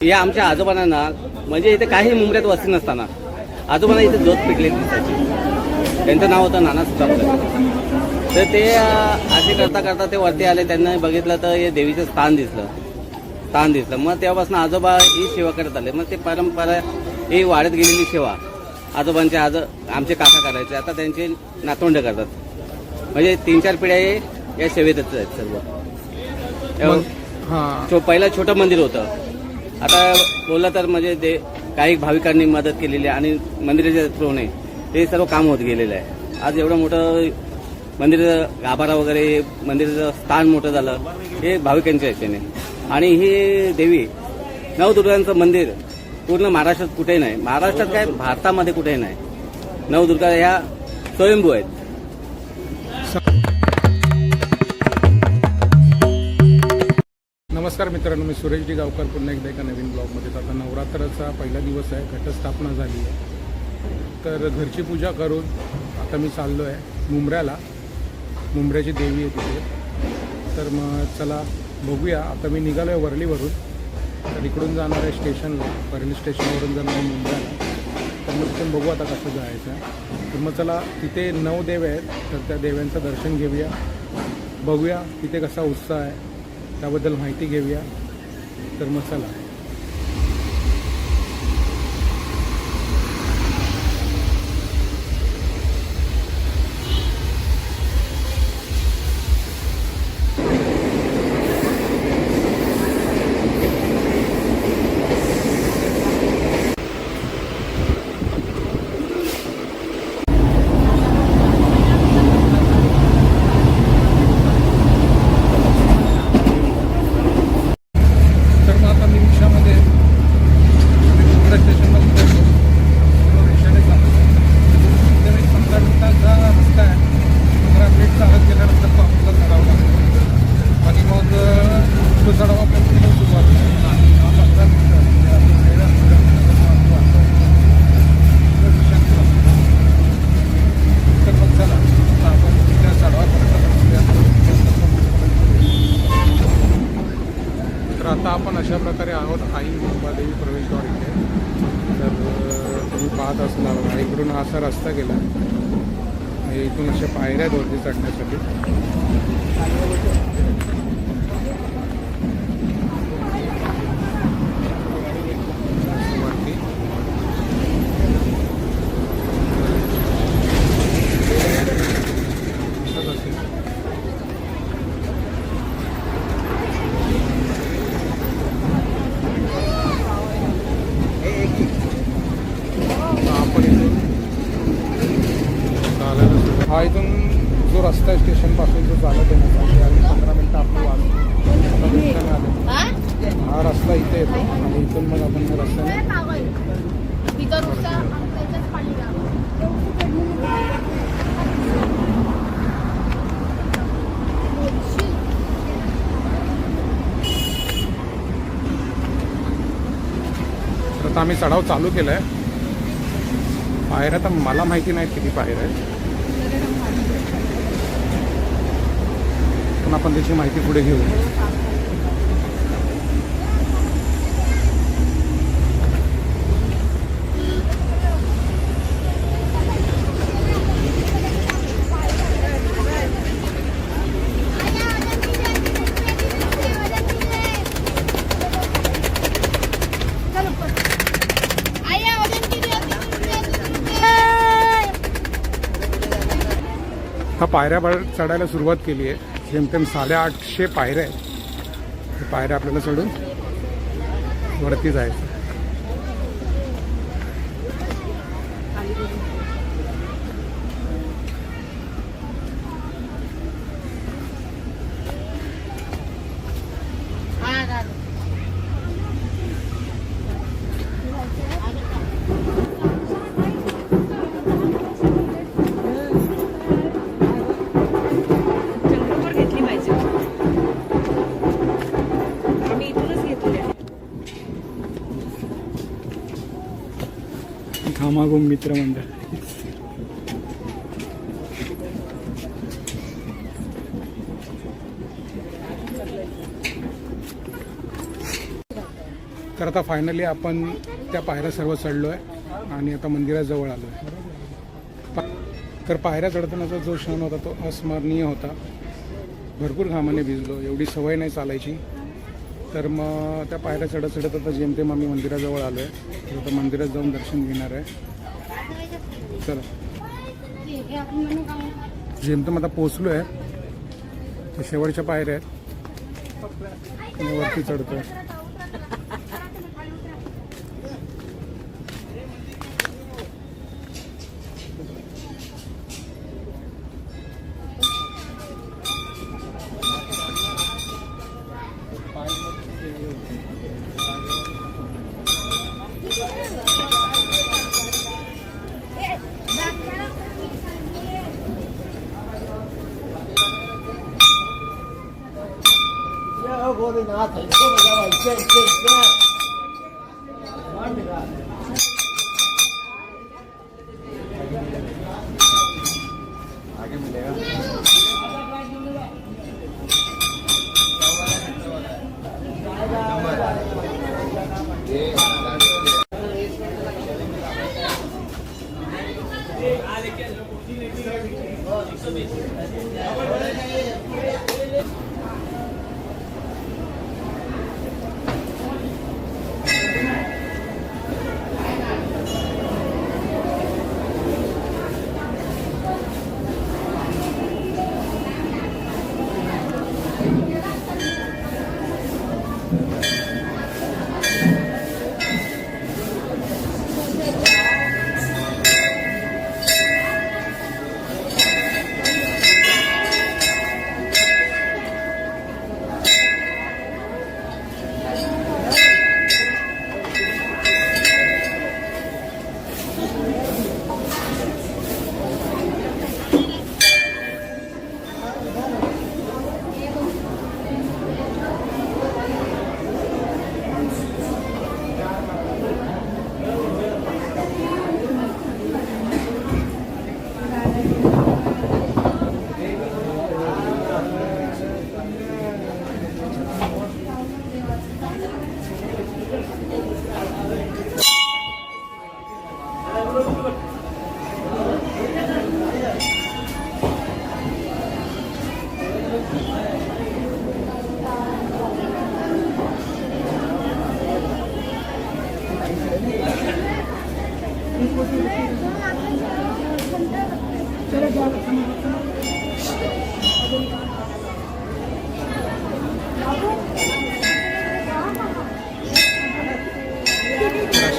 या आमच्या आजोबांना म्हणजे इथे काही मुंबऱ्यात वस्ती नसताना आजोबांना इथे जोत पिकले दिसायची. त्यांचं नाव होतं नाना सुद्धा तर ते असे करता करता ते वरती आले त्यांना बघितलं तर हे देवीचं स्थान दिसलं. स्थान दिसलं. मग तेव्हापासून आजोबा ही सेवा करत आले. मग ते परंपरा ही वाढत गेलेली सेवा आजोबांचे आज आमचे काका करायचे. आता त्यांचे नातवंड करतात. म्हणजे तीन चार पिढ्या या सेवेतच आहेत सर्व. हा. पहिलं छोटं मंदिर होतं. आता बोललं तर म्हणजे ते काही भाविकांनी मदत केलेली आहे आणि मंदिराच्या थ्रूने ते सर्व काम होत गेलेलं आहे. आज एवढं मोठं मंदिराचं गाभारा वगैरे मंदिराचं स्थान मोठं झालं हे भाविकांच्या याच्याने. आणि ही देवी नवदुर्गांचं मंदिर पूर्ण महाराष्ट्रात कुठेही नाही. महाराष्ट्रात काय भारतामध्ये कुठेही नाही. नवदुर्गा ह्या स्वयंभू आहेत. नमस्कार मित्रांनो मी सुरेश डिगावकर पुन्हा एकदा एका नवीन ब्लॉगमध्ये. आता नवरात्राचा पहिला दिवस आहे घटस्थापना झाली आहे. तर घरची पूजा करून आता मी चाललो आहे मुंबऱ्याला मुंबऱ्याची देवी आहे तिथे. तर मग चला बघूया. आता मी निघालो आहे वरलीवरून तर इकडून जाणार आहे स्टेशनला. वरली स्टेशनवरून जाणार आहे मुंबऱ्याला तर मग तिथून बघू आता कसं जायचं. आहे तर मग चला तिथे नऊ देव आहेत. तर त्या देव्यांचं दर्शन घेऊया. बघूया तिथे कसा उत्साह आहे. त्याबद्दल माहिती घेऊया. तर मसाला चला तर मग आता मी रिक्षामध्ये मी मुंबई स्टेशनला उतरलो पूर्ण रिक्षाने जातो इथे एक पंधरा मिनिटाचा रस्ता आहे पंधरा मिनिट चालत गेल्यानंतर तो आपल्याला चढावा लागतो आणि मग तो चढावा आपण पुढे सुरुवात करतो. हा पंधरा मिनिटं म्हणजे आपण वेळ पंधरा मिनिटाचा वाटतो आता. पुढे रिक्षाने जातो. तर मग चला आता आपण त्या चढावापर्यंत पोहोचूया. तर आता आपण अशा प्रकारे आहोत आई मुंबादेवी प्रवेशद्वार इथे तर तुम्ही पाहत असणार इकडून हा असा रस्ता गेला. इथून अशा पायऱ्या आहेत वरती चढण्यासाठी वरती असंच असेल. आपण इथून चालायला सुरुवात- हा इथून जो रस्ता आहे स्टेशनपासून जो चालत आहे आणि पंधरा मिनटं आपण वाजतो आलो. हा रस्ता इथे येतो आणि इथून मग आपण या रस्त्याने तर आता आम्ही चढाव चालू केला आहे पायऱ्या तर मला माहिती नाही किती पायऱ्या आहेत पण आपण त्याची माहिती पुढे घेऊ. हा पायऱ्या चढायला सुरुवात केली आहे. जेमतेम साडेआठशे पायऱ्या आहेत. ते पायऱ्या आपल्याला सोडून वरती जायचं. घामाघूम मित्रमंडळ तर आता फायनली आपण त्या पायऱ्या सर्व चढलो आहे आणि आता मंदिराजवळ आलो आहे तर पायऱ्या चढतानाचा जो क्षण होता तो अस्मरणीय होता. भरपूर घामाने भिजलो एवढी सवय नाही चालायची. तर मग त्या पायऱ्या चढत चढत आता जेमतेम आम्ही मंदिराजवळ आलो आहे तर आता मंदिरात जाऊन दर्शन घेणार आहे. चला. हे जेमतेम आता पोचलो आहे शेवटच्या पायऱ्या आहेत. वरती चढतो आहे चढतोय तर अशा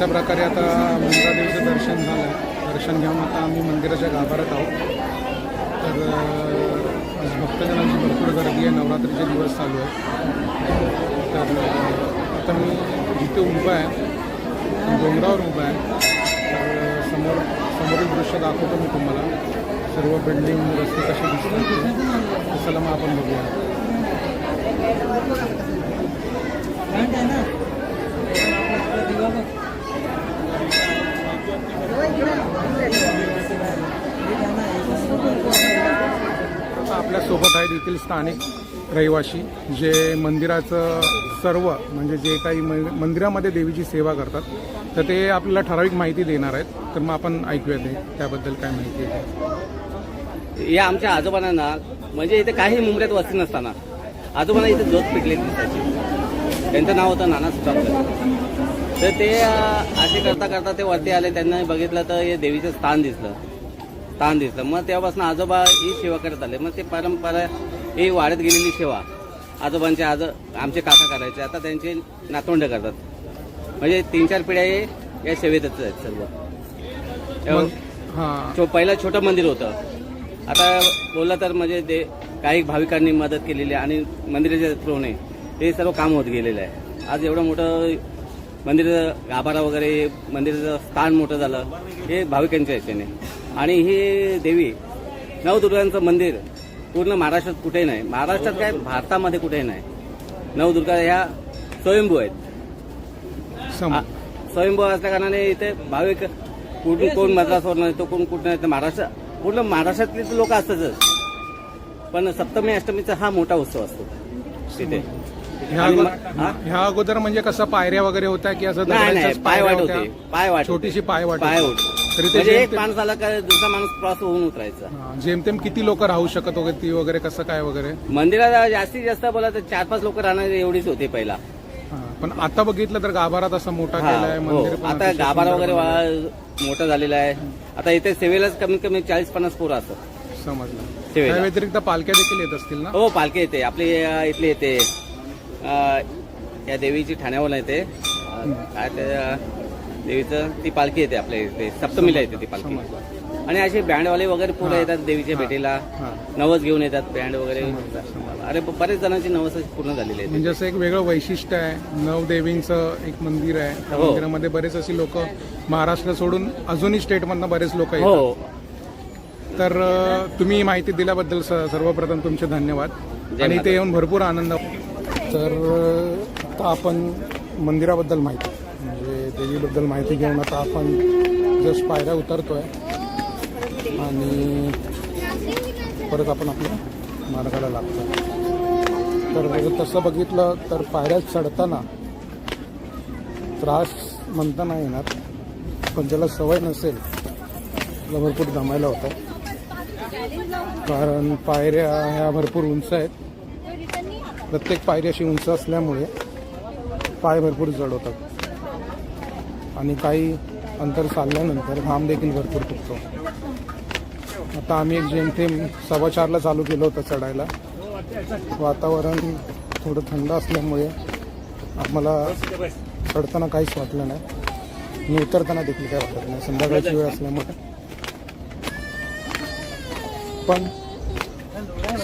प्रकारे आता मुंद्रादेवीचं दर्शन झालं. आहे दर्शन घेऊन आता आम्ही मंदिराच्या गाभाऱ्यात आहोत. तर आज भक्तजनांची भरपूर गर्दी आहे. नवरात्रीचे दिवस चालू आहे तर आता मी जिथे उभा आहे. डोंगरावर उभा आहे. समोर समोरील दृश्य दाखवतो मी तुम्हाला. सर्व बिल्डिंग रस्ते कसे दिसतात चला मग आपण बघूया. आपल्यासोबत आहेत येथील स्थानिक रहिवासी जे मंदिराचं सर्व म्हणजे जे काही मंदिरामध्ये देवीची सेवा करतात तर ते आपल्याला ठराविक माहिती देणार आहेत. तर मग आपण ऐकूया ते. त्याबद्दल काय माहिती आहे या आमच्या आजोबांना ना म्हणजे इथे काही मुंबऱ्यात वस्ती नसताना आजोबांना इथे जोत पिकले दिसायची. त्यांचं नाव होतं नाना सुतापकर तर ते असे करता करता ते वरती आले त्यांना बघितलं तर हे देवीचं स्थान दिसलं. स्थान दिसलं. मग तेव्हापासून आजोबा ही सेवा करत आले. मग ते परंपरा ही वाढत गेलेली सेवा आजोबांचे आज आमचे काका करायचे. आता त्यांचे नातोंड करतात. म्हणजे तीन चार पिढ्या हे या सेवेतच आहेत सर्व. हां. छो पहिलं छोटं मंदिर होतं. आता बोललं तर म्हणजे ते काही भाविकांनी मदत केलेली आहे आणि मंदिराच्या थ्रोने हे सर्व काम होत गेलेलं आहे. आज एवढं मोठं मंदिर गाभारा वगैरे मंदिराचं स्थान मोठं झालं हे भाविकांच्या ह्याच्याने आणि ही देवी नवदुर्गांचं मंदिर पूर्ण महाराष्ट्रात कुठेही नाही. महाराष्ट्रात काय भारतामध्ये कुठेही नाही. नवदुर्गा ह्या स्वयंभू आहेत. आ- स्वयंभू असल्या कारणाने इथे भाविक कुठून कोण मद्रासवरून येतो कोण कुठून येतो महाराष्ट्र पूर्ण महाराष्ट्रातले लोक असतातच पण सप्तमी अष्टमीचा हा मोठा उत्सव असतो तिथे ह्या आणि हा? अगोदर म्हणजे कसं पायऱ्या वगैरे होत्या की असं नाही नाही दगडांच्याच पाय पायऱ्या वाट होत्या? होते पाय वाट होते. छोटीशी पाय वाट पाय होती. वाट तरी ते म्हणजे एक जेमतेम- माणूस आला का दुसरा माणूस क्रॉस होऊन उतरायचा हा, जेमतेम किती लोक राहू शकत वगैरे ती वगैरे कसं काय वगैरे मंदिरात जास्तीत जास्त बोला तर चार पाच लोक राहणार एवढीच होते पहिला पण आता बघितलं तर गाभारात असा मोठा केलाय हो. मंदिर पण आता अतिशय गाभारा सुंदर वगैरे बनवलंय. वा- मोठं झालेलं आहे. आता इथे सेवेलाच कमीत कमी चाळीस पन्नास पोरं असतात. समजलं. सेवेला. त्या व्यतिरिक्त पालख्या देखील येत असतील ना? हो पालखी येते. आपली अं, इथली येते. अं, या देवीची ठाण्यावर येते. अं, काय ते अं, देवीचं ती पालखी येते आपल्या इथे. सप्तमीला येते ती पालखी. समजलं. आणि असे बँडवाले वगैरे पोरं हा. येतात देवीच्या. भेटीला. नवस घेऊन येतात बँड वगैरे. अरे बरेच जणांची नवस पूर्ण झालेली आहेत. म्हणजे असं एक वेगळं वैशिष्ट्य आहे. नवदेवींचं एक मंदिर आहे. त्या हो. मंदिरामध्ये बरेच अशी लोक महाराष्ट्र सोडून अजूनही स्टेटमधनं बरेच लोक येतात. हो. तर तुम्ही माहिती दिल्याबद्दल सर्वप्रथम तुमचे धन्यवाद. आणि. इथे येऊन भरपूर आनंद. तर आता आपण मंदिराबद्दल माहिती म्हणजे देवीबद्दल माहिती घेऊन आता आपण जस्ट पायऱ्या उतरतोय. आणि परत आपण आपल्या मार्गाला लागतो. तर तसं बघितलं तर पायऱ्या चढताना त्रास म्हणता नाही येणार पण ज्याला सवय नसेल त्याला भरपूर दमायला होतं. कारण पायऱ्या ह्या भरपूर उंच आहेत. प्रत्येक पायऱ्याशी अशी उंच असल्यामुळे पाय भरपूर जड होतात. आणि काही अंतर चालल्यानंतर घाम देखील भरपूर फुटतो आता आम्ही एक जेमतेम सव्वा चारला चालू केलं होतं चढायला. वातावरण थोडं थंड असल्यामुळे आम्हाला चढताना काहीच वाटलं नाही. आणि उतरताना देखील काय वाटत नाही. संध्याकाळची वेळ असल्यामुळे. पण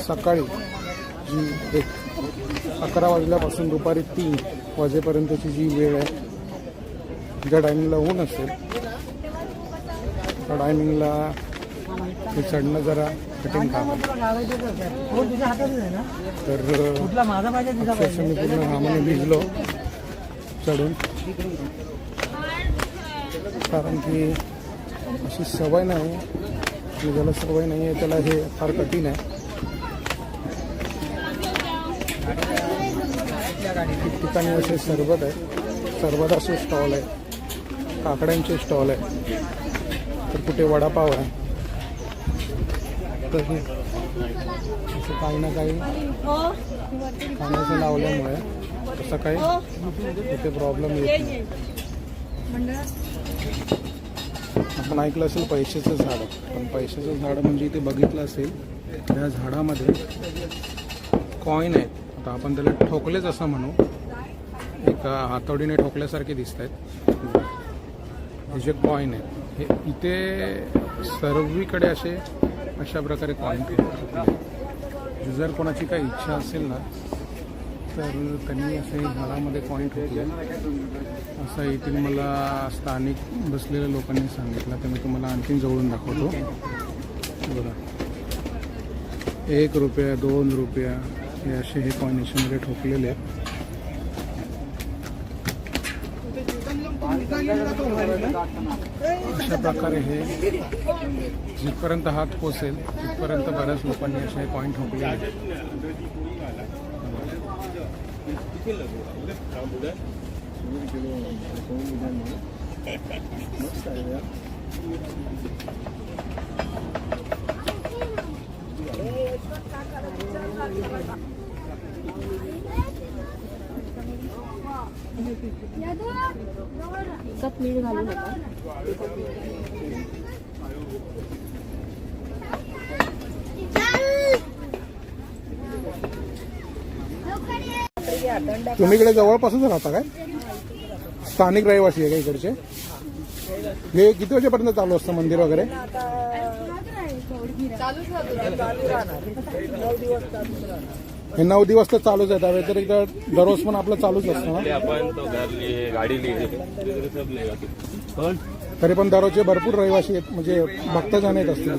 सकाळी जी एक अकरा वाजल्यापासून दुपारी तीन वाजेपर्यंतची जी वेळ आहे ज्या टायमिंगला ऊन असेल त्या टायमिंगला ते चढणं जरा कठीण काम तर अक्षरशः मी पूर्ण घामाने भिजलो चढून. कारण की अशी सवय नाही की ज्याला सवय नाही आहे त्याला हे फार कठीण आहे. ठिकठिकाणी असे सरबत आहे. सरबताचे स्टॉल आहे. काकड्यांचे स्टॉल आहे. तर कुठे वडापाव आहे. तर हे असं काही ना काही खाण्याचं लावल्यामुळे असं काही तिथे प्रॉब्लेम येत आपण ऐकलं असेल पैशाचं झाड पण पैशाचं झाड म्हणजे इथे बघितलं असेल त्या झाडामध्ये कॉईन आहेत. आता आपण त्याला ठोकलेच असं म्हणू. एका हातोडीने ठोकल्यासारखे दिसत आहेत हे जे कॉईन आहेत हे इथे सर्वीकडे असे अशा प्रकारे काम म्हणजे ठेवतात जर कोणाची काही इच्छा असेल ना तर त्यांनी असे घरामध्ये कॉईन ठोकले असं येथील मला स्थानिक बसलेल्या लोकांनी सांगितलं. तर मी तुम्हाला आणखीन जवळून दाखवतो. बघा. एक रुपया दोन रुपया हे असे हे कॉईन याच्यामध्ये ठोकलेले आहेत. अशा प्रकारे हे जिथपर्यंत हात पोचेल तिथपर्यंत बऱ्याच लोकांनी असे कॉईन ठोकले आहेत. एकच मीठ घालू नका तुम्ही इकडे जवळपासच राहता काय? स्थानिक रहिवासी आहे का इकडचे? हे किती वाजेपर्यंत चालू असतं मंदिर वगैरे? हे नऊ दिवस तर चालूच आहे. त्या व्यतिरिक्त दररोज पण आपलं चालूच असतं ना. अपन तो घर लिए गाड़ी लिए सब लेगा कौन तरी पण दररोजचे भरपूर रहिवासी आहेत म्हणजे भक्तजण येत असतील.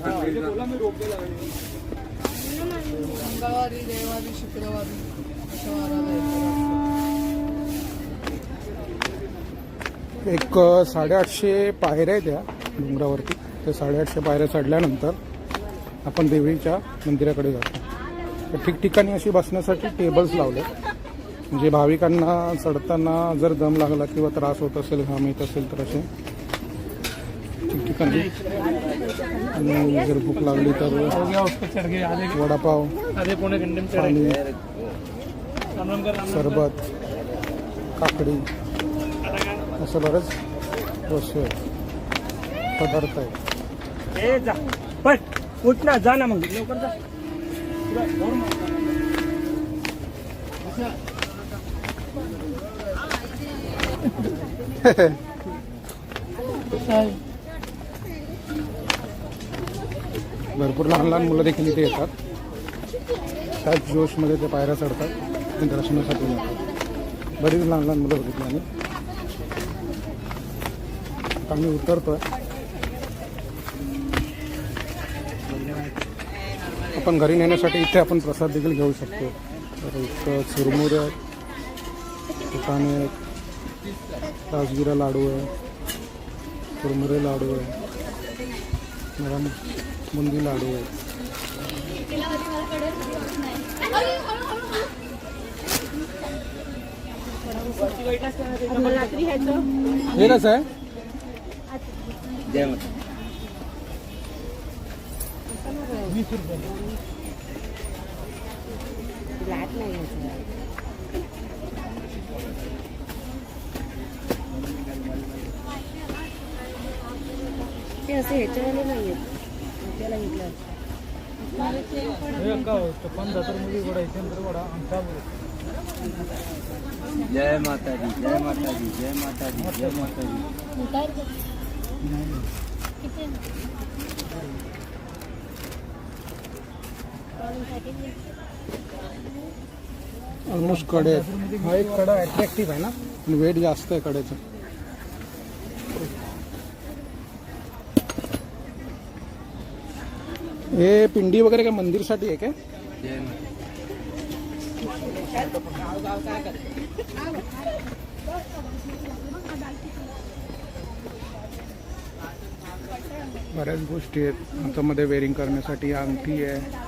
एक अ, साडेआठशे पायऱ्या आहेत या डोंगरावरती. त्या साडेआठशे पायऱ्या चढल्यानंतर आपण देवीच्या मंदिराकडे जातो. ठिकठिकाणी अशी बसण्यासाठी टेबल्स लावले. म्हणजे भाविकांना चढताना जर दम लागला किंवा त्रास होत असेल घाम येत असेल तर असे ठिकठिकाणी. आणि जर भूक लागली तर वडापाव पाणी सरबत काकडी असं बरंच वस्तू आहेत पदार्थ आहेत. जा ना मग. लवकर जा. भरपूर लहान लहान मुलं देखील इथे येतात. त्याच जोशमध्ये ते पायऱ्या चढतात. दर्शनासाठी बरीच लहान लहान मुलं बघितली आणि आम्ही उतरतो उतरतोय. आपण घरी नेण्यासाठी इथे आपण प्रसाद देखील घेऊ शकतो. तर इथं चुरमुरे आहेत आहेत राजगिरा लाडू आहे चुरमुरे लाडू आहे मला बुंदी लाडू आहे. रात्री आहे? जय माता ब्लॅक नाही ह्याचं ते असे ह्याच्यावाले नाही आहेत त्याला घेतलं जय माता दी जय माता दी जय माता दी। जय माता दी ऑलमोस्टकडे आहेत. हा एक कडा अट्रॅक्टिव्ह आहे ना? पण वेट जास्त आहे कडेचं. हे पिंडी वगैरे काय मंदिरसाठी आहे काय? बऱ्याच गोष्टी आहेत. हातामध्ये वेअरिंग करण्यासाठी अंगठी आहे.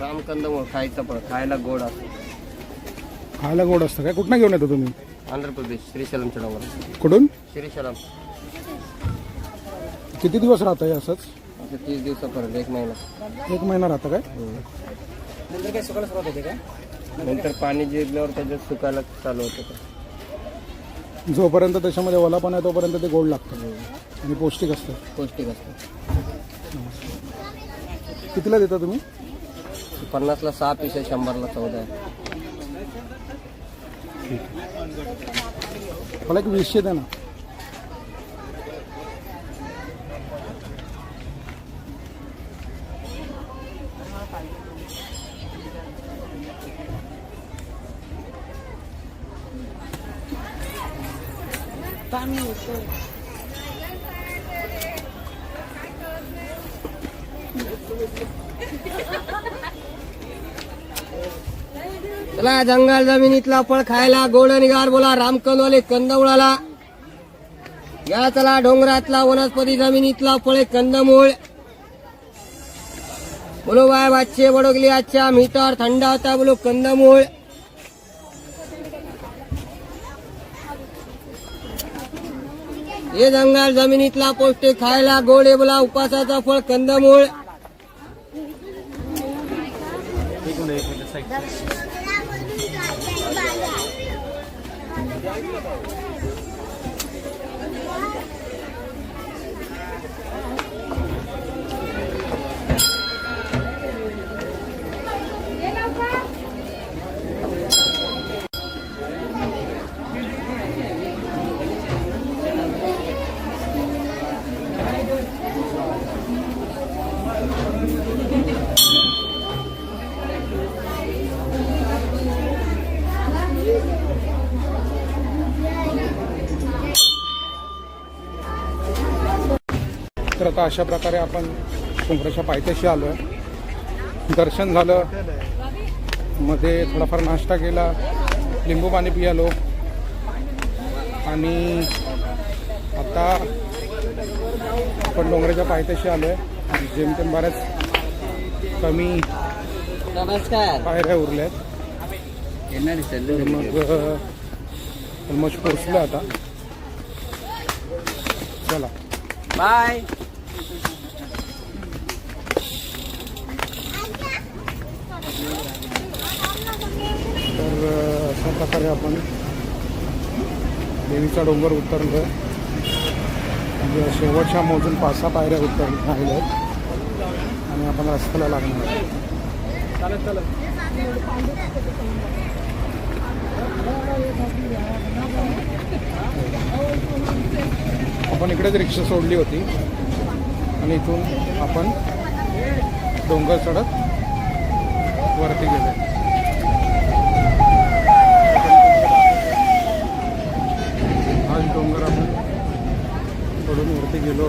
रामकंदमूळ खायचं पण खायला गोड असतो. खायला गोड असतं काय? कुठनं घेऊन येतो तुम्ही? आंध्र प्रदेश श्रीशैलमच्या डोंगर कुठून? श्रीशैलम. किती दिवस राहतं हे असंच? आता तीस दिवसापर्यंत एक महिना. एक महिना राहतं काय? नंतर काय सकाळ सुरुवात होते काय नंतर पाणी जिरल्यावर त्याच्यात सुकायला चालू होतं ते. जोपर्यंत त्याच्यामध्ये ओलापण आहे तोपर्यंत ते गोड लागतं. आणि पौष्टिक असतं. पौष्टिक असतं. कितीला देता तुम्ही? पन्नासला सहा पीस आहे शंभरला चौदा आहे. मला एक वीसशे द्या ना. चला जंगल जमिनीतला फळ खायला गोड निगार बोला रामकनवाले कंदमुळाला. या चला डोंगरातला वनस्पती जमिनीतला फळे कंदमूळ. बोलो बाय बादशे बडोगली आजच्या मीटर थंड होता बोलो कंदमूळ. हे जंगल जमिनीतला पौष्टिक खायला गोड बोला उपासाचा फळ कंदमूळ. 아니라고. आता अशा प्रकारे आपण डोंगराच्या पायथ्याशी आलो आहे. दर्शन झालं. मध्ये थोडाफार नाश्ता केला. लिंबू पाणी पियालो. आणि आता आपण डोंगराच्या पायथ्याशी आलो आहे जेमतेम बऱ्याच कमी पायऱ्या उरल्या आहेत मग ऑलमोस्ट पोचलो आता. चला. बाय तर अ, अशा प्रकारे आपण देवीचा डोंगर उतरलो म्हणजे शेवटच्या मोजून पाच सहा पायऱ्या उतर राहिल्या आहेत आणि आपण रस्त्याला लागणार आहे चालत चालत आपण इकडेच रिक्षा सोडली होती. आणि इथून आपण डोंगर चढत वरती गेलो आज डोंगर आपण कडून वरती गेलो.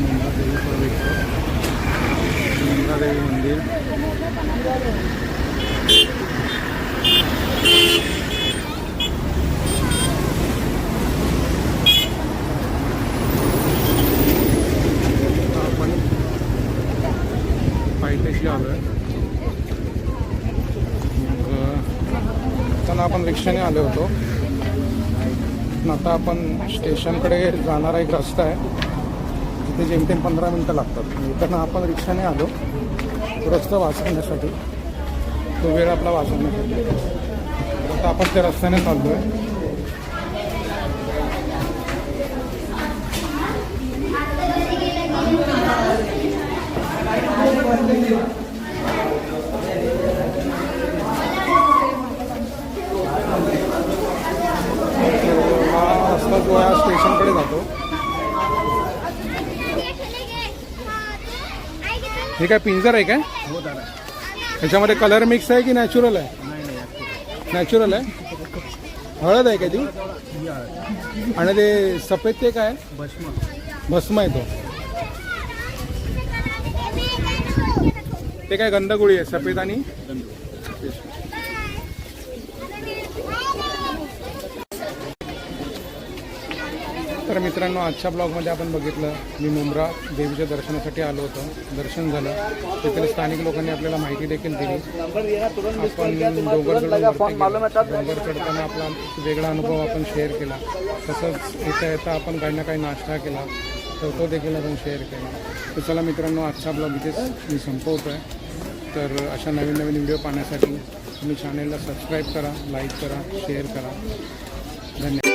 होतो देवी प्रवेश मंदिर. आपण पायथ्याशी आलो आहे मग त्यांना आपण रिक्षाने आलो होतो. पण आता आपण स्टेशनकडे जाणारा एक रस्ता आहे. तिथे जेमतेम पंधरा मिनटं लागतात. येताना आपण रिक्षाने आलो. रस्ता वाचवण्यासाठी. तो वेळ आपला वाचवण्यासाठी. आता आपण त्या रस्त्याने चाललो आहे हा रस्ता जो आहे हा स्टेशनकडे जातो हे काय पिंजर आहे काय ह्याच्यामध्ये कलर मिक्स आहे की नॅचरल आहे? नॅचरल आहे? हळद आहे का ती? आणि ते सफेद ते काय? भस्म. आहे तो. ते काय गंधगुळी आहे सफेद आणि? तर मित्रांनो आजच्या ब्लॉगमध्ये आपण बघितलं मी मुंब्रा देवीच्या दर्शनासाठी आलो होतो. दर्शन झालं. तिथल्या स्थानिक लोकांनी आपल्याला माहिती देखील दिली. आपण डोंगर डोंगर चढताना आपला वेगळा अनुभव आपण शेअर केला. तसंच येता येता आपण काही ना काही नाश्ता केला. तर तो देखील आपण शेअर केला. तर चला मित्रांनो आजचा ब्लॉग इथेच मी संपवतो आहे तर अशा नवीन नवीन व्हिडिओ पाहण्यासाठी तुम्ही चॅनेलला सबस्क्राईब करा लाईक करा शेअर करा. धन्यवाद.